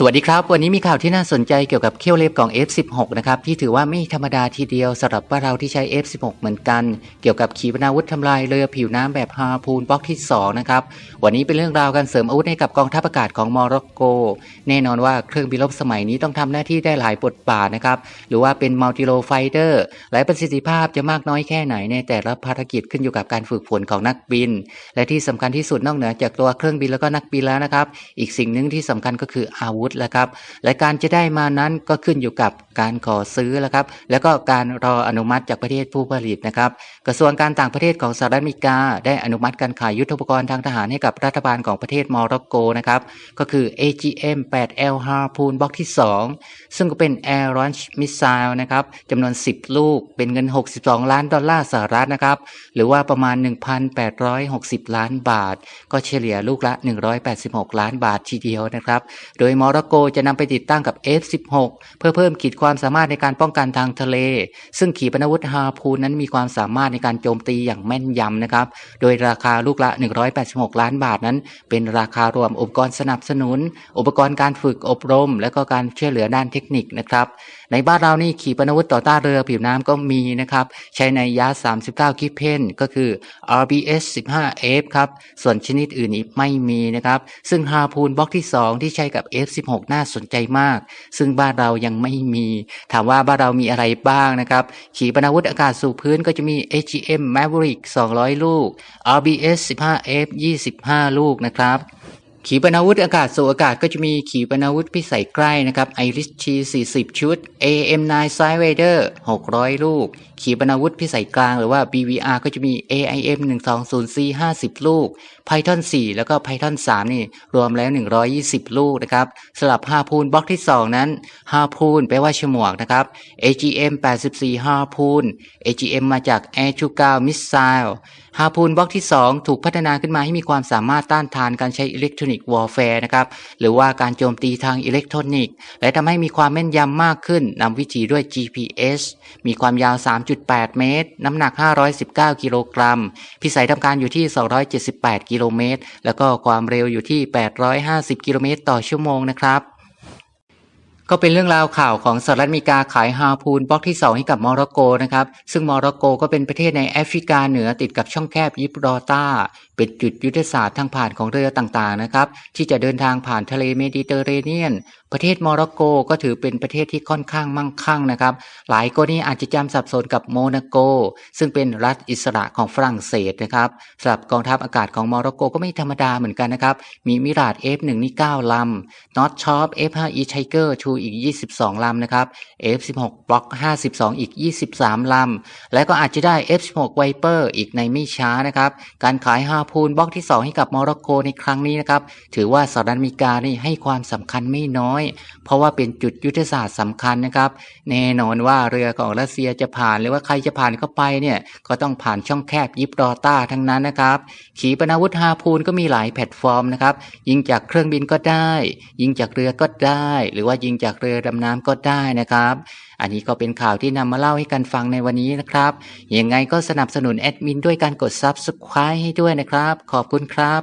สวัสดีครับ วันนี้มีข่าวที่น่าสนใจเกี่ยวกับเขี้ยวเล็บของ F16 นะครับที่ถือว่าไม่ธรรมดาทีเดียวสำหรับว่าเราที่ใช้ F16 เหมือนกัน เกี่ยวกับขีปนาวุธทำลายเรือผิวน้ำแบบฮาพูนบล็อกที่ 2 นะครับ วันนี้เป็นเรื่องราวการเสริมอาวุธให้กับกองทัพอากาศของมร็อกโก แน่นอนว่าเครื่องบินรบสมัยนี้ต้องทำหน้าที่ได้หลายบทบาทนะครับหรือว่าเป็นมัลติโลไฟเตอร์หลายประสิทธิภาพจะมากน้อยแค่ไหนในแต่ละภารกิจขึ้นอยู่กับการฝึกฝนของนักบิน และที่สำคัญที่สุดนอกเหนือจากตัวเครื่องบินแล้วก็นักบินแล้วนะครับอีกสิ่งหนึ่งที่สำคัญก็คืออาวุธแล้วครับและการจะได้มานั้นก็ขึ้นอยู่กับการขอซื้อแล้วครับ แล้วก็การรออนุมัติจากประเทศผู้ผลิตนะครับ กระทรวงการต่างประเทศของสหรัฐอเมริกา ได้อนุมัติการขายยุทธปกรณ์ทางทหารให้กับรัฐบาลของประเทศมอร็อกโกนะครับก็คือ AGM 8L Harpoon บล็อกที่ 2 ซึ่งก็เป็น Air Launch Missile นะครับจำนวน 10 ลูกเป็นเงิน 62 ล้านดอลลาร์สหรัฐนะครับหรือว่าประมาณ 1,860 ล้านบาท ก็เฉลี่ยลูกละ 186 ล้านบาททีเดียวนะครับ โดยมอรโกจะนำไปติดตั้งกับ F16 เพื่อเพิ่มขีดความสามารถในการป้องกันทางทะเล ซึ่งขีปนาวุธฮาพูนนั้นมีความสามารถในการโจมตีอย่างแม่นยำนะครับ โดยราคาลูกละ 186 ล้านบาทนั้น เป็นราคารวมอุปกรณ์สนับสนุน อุปกรณ์การฝึกอบรม และก็การช่วยเหลือด้านเทคนิคนะครับ ในบ้านเรานี่ขีปนาวุธต่อต้านเรือผิวน้ำก็มีนะครับ ใช้ในยา 39 กิเพนก็คือ RBS 15F ครับ ส่วนชนิดอื่นนี้ไม่มีนะครับ ซึ่งฮาพูนบล็อกที่ 2 ที่ใช้กับ F16 น่าสนใจมาก ซึ่งบ้านเรายังไม่มี ถามว่าบ้านเรามีอะไรบ้างนะครับ ขีปนาวุธอากาศสู่พื้นก็จะมี AGM Maverick 200 ลูก RBS 15F 25 ลูกนะครับ ขีปนาวุธอากาศสู่อากาศก็จะมีขีปนาวุธพิสัยใกล้นะครับ Iris T 40 ชุด AM9 Sidewinder 600 ลูก ขีปนาวุธพิสัยกลางหรือว่า BVR ก็จะมี AIM 120C 50 ลูก Python 4 แล้วก็ Python 3 นี่ รวมแล้ว 120 ลูกนะครับสลับฮาพูนบล็อกที่ 2 นั้นฮาพูนแปลว่าฉมวกนะครับ AGM 84ฮาพูน AGM มาจาก Air 29 Missile ฮาพูนบล็อกที่ 2 ถูกพัฒนาขึ้นมาให้มีความสามารถต้านทานการใช้อิเล็กทรอนิกส์วอร์แฟร์นะครับหรือว่าการโจมตีทางอิเล็กทรอนิกส์ และทำให้มีความแม่นยำมากขึ้นนำวิธีด้วย GPS มีความยาว 3.8 เมตร น้ำหนัก 519 กิโลกรัม พิสัยทำการอยู่ที่ 278 กิโลเมตร แล้วก็ความเร็วอยู่ที่ 850 กิโลเมตรต่อชั่วโมงนะครับก็เป็นเรื่องราวข่าวของสหรัฐอเมริกาขายฮาพูนบล็อกที่ 2 ให้กับมอร็อกโกนะครับ ซึ่งมอร็อกโกก็เป็นประเทศในแอฟริกาเหนือติดกับช่องแคบยิบรอตา เป็นจุดยุทธศาสตร์ทางผ่านของเรือต่างๆนะครับ ที่จะเดินทางผ่านทะเลเมดิเตอร์เรเนียน ประเทศโมร็อกโกก็ถือเป็นประเทศที่ค่อนข้างมั่งคั่งนะครับ หลายคนนี่อาจจะจำสับสนกับโมนาโก ซึ่งเป็นรัฐอิสระของฝรั่งเศสนะครับสำหรับกองทัพอากาศของโมร็อกโกก็ไม่ธรรมดาเหมือนกันนะครับ มีมิราด F1 นี่9ลำนอตชอป F5E Tiger 2อีก 22ลำนะครับ F16 Block 52 อีก 23ลำและก็อาจจะได้ F16 Viper อีกในไม่ช้านะครับการขายฮาพูนบล็อกที่ 2 ให้กับโมร็อกโกในครั้งนี้นะครับ ถือว่าสหรัฐอเมริกานี่ให้ความสำคัญไม่น้อย เพราะว่าเป็นจุดยุทธศาสตร์สำคัญนะครับ แน่นอนว่าเรือของรัสเซียจะผ่านหรือว่าใครจะผ่านเข้าไปเนี่ยก็ต้องผ่านช่องแคบยิบรอต้าทั้งนั้นนะครับขีปนาวุธฮาพูนก็มีหลายแพลตฟอร์มนะครับ ยิงจากเครื่องบินก็ได้ ยิงจากเรือก็ได้ หรือว่ายิงจากเรือดำน้ำก็ได้นะครับ อันนี้ก็เป็นข่าวที่นำมาเล่าให้กันฟังในวันนี้นะครับ ยังไงก็สนับสนุนแอดมินด้วยการกด Subscribe ให้ด้วยนะครับ ขอบคุณครับ